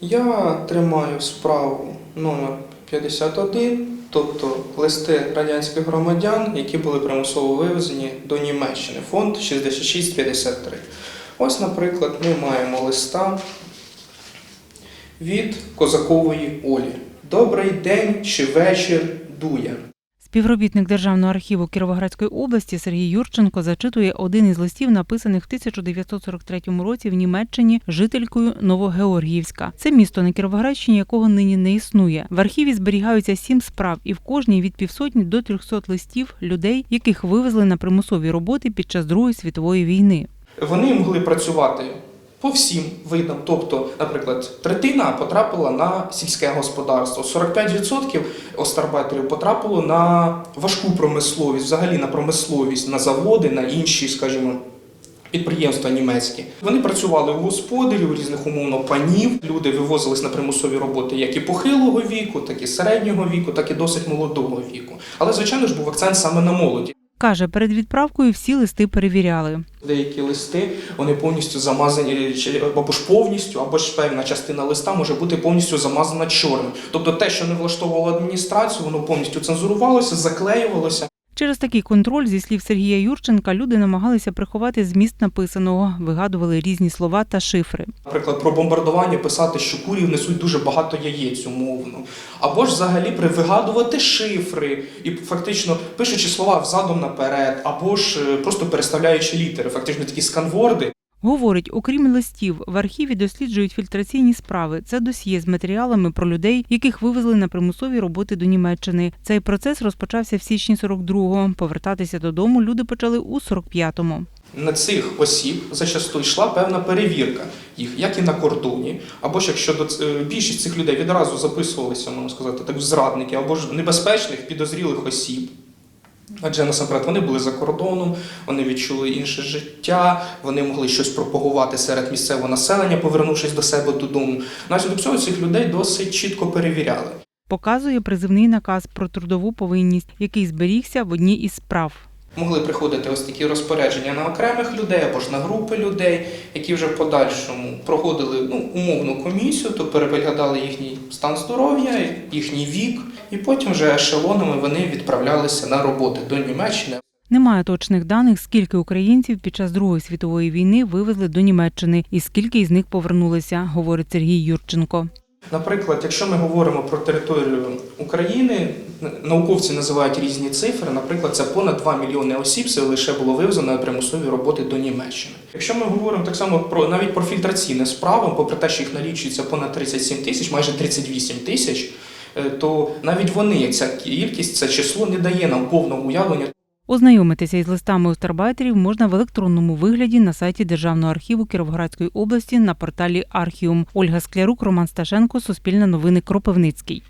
Я тримаю справу номер 51, тобто листи радянських громадян, які були примусово вивезені до Німеччини. Фонд 6653. Ось, наприклад, ми маємо листа від Козакової Олі. Добрий день чи вечір дує. Співробітник Державного архіву Кіровоградської області Сергій Юрченко зачитує один із листів, написаних в 1943 році в Німеччині жителькою Новогеоргіївська. Це місто на Кіровоградщині, якого нині не існує. В архіві зберігаються сім справ, і в кожній від півсотні до трьохсот листів людей, яких вивезли на примусові роботи під час Другої світової війни. Вони могли працювати по всім видам. Тобто, наприклад, третина потрапила на сільське господарство, 45% остарбайтерів потрапило на важку промисловість, взагалі на промисловість, на заводи, на інші, скажімо. Підприємства німецькі вони працювали у господарів різних умовно панів. Люди вивозились на примусові роботи як і похилого віку, так і середнього віку, так і досить молодого віку. Але звичайно ж був акцент саме на молоді. Каже, перед відправкою всі листи перевіряли. Деякі листи вони повністю замазані або ж повністю, або ж певна частина листа може бути повністю замазана чорним. Тобто те, що не влаштовувало адміністрацію, воно повністю цензурувалося, заклеювалося. Через такий контроль, зі слів Сергія Юрченка, люди намагалися приховати зміст написаного, вигадували різні слова та шифри. Наприклад, про бомбардування писати, що курів несуть дуже багато яєць умовно. Або ж взагалі вигадувати шифри і фактично пишучи слова взадом наперед, або ж е, просто переставляючи літери, фактично такі сканворди. Говорить, окрім листів, в архіві досліджують фільтраційні справи. Це досьє з матеріалами про людей, яких вивезли на примусові роботи до Німеччини. Цей процес розпочався в січні 42-го. Повертатися додому люди почали у 45-му. На цих осіб зачасту йшла певна перевірка їх, як і на кордоні, або ж якщо до е, більшість цих людей відразу записувалися, можна сказати, так в зрадники, або ж небезпечних підозрілих осіб. Адже насамперед вони були за кордоном, вони відчули інше життя, вони могли щось пропагувати серед місцевого населення, повернувшись до себе додому. Наслідок цього цих людей досить чітко перевіряли. Показує призивний наказ про трудову повинність, який зберігся в одній із справ. Могли приходити ось такі розпорядження на окремих людей або ж на групи людей, які вже в подальшому проходили ну, умовну комісію, то переглядали їхній стан здоров'я, їхній вік, і потім вже ешелонами вони відправлялися на роботи до Німеччини. Немає точних даних, скільки українців під час Другої світової війни вивезли до Німеччини і скільки із них повернулися, говорить Сергій Юрченко. Наприклад, якщо ми говоримо про територію України, науковці називають різні цифри. Наприклад, це понад 2 мільйони осіб це лише було вивезено на примусові роботи до Німеччини. Якщо ми говоримо так само про навіть про фільтраційні справи, попри те, що їх налічується понад 37 тисяч, майже 38 тисяч, е, то навіть вони ця кількість, це число не дає нам повного уявлення Ознайомитися із листами остарбайтерів можна в електронному вигляді на сайті Державного архіву Кіровоградської області на порталі Архіум. Ольга Склярук, Роман Сташенко, Суспільне новини Кропивницький.